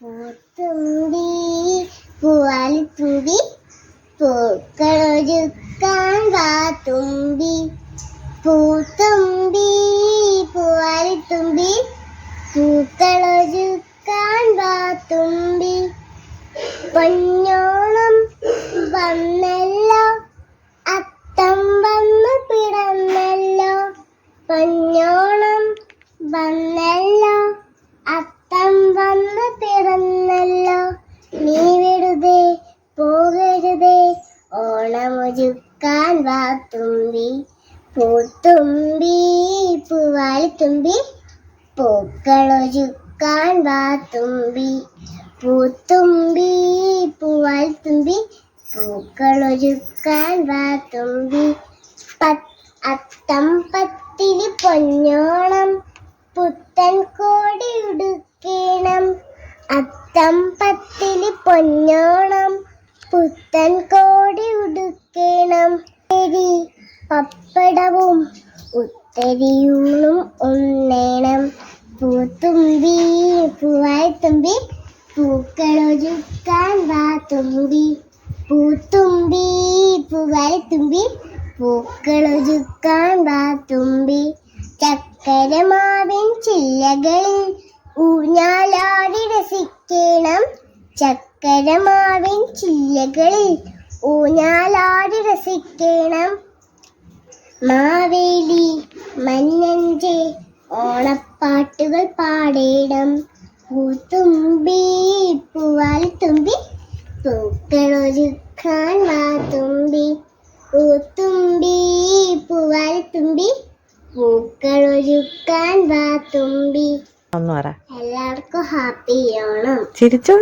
പൂത്തുമ്പി പൂവാലിത്തുമ്പി പൂക്കളൊരുക്കാൻ വാത്തുമ്പി പൂത്തുമ്പി പൂവാലിത്തുമ്പി പൂക്കളൊരുക്കാൻ വാത്തുമ്പി പൊന്നോണം വന്നല്ലോ അത്തം വന്ന് പിറന്നല്ലോ. പൊന്നോണം വന്നല്ലോ ഓണമൊരുക്കാൻ വാത്തുമ്പി പൂത്തുമ്പി പൂവാലിത്തുമ്പി പൂക്കളൊരുക്കാൻ വാത്തുമ്പി പൂത്തുമ്പി പൂവാലിത്തുമ്പി പൂക്കളൊരുക്കാൻ തുമ്പി. അത്തം പത്തിരി പൊന്നോണം. പുത്തൻ കോടി ഉടുക്കണം. അത്തം പത്തിരി പൊന്നോണം. പുത്തൻ കോടി പപ്പടവും ഉത്തരിയൂണും ഒന്നേണം പൂത്തുമ്പി പൂവായിത്തുമ്പി പൂക്കളൊരുക്കാൻ വാ തുമ്പി പൂത്തുമ്പി പൂവായിത്തുമ്പി പൂക്കളൊരുക്കാൻ വാ തുമ്പി ചക്കരമാവിൻ ചില്ലകളിൽ ഊഞ്ഞാലാടി രസിക്കണം. ചക്കരമാവിൻ ചില്ലകളിൽ ഊഞ്ഞാലാടി രസിക്കണം. മാവേലി മഞ്ഞഞ്ചെ ഓണപ്പാട്ടുകൾ പാടേടം പൂത്തുമ്പി പൂവാൽ തുമ്പി പൂക്കളൊരുക്കാൻ വാ തുമ്പി പൂത്തുമ്പി പൂവാൽ തുമ്പി പൂക്കളൊരുക്കാൻ വാ തുമ്പി എല്ലാവർക്കും ഹാപ്പി ഓണം. ചിരിച്ചു?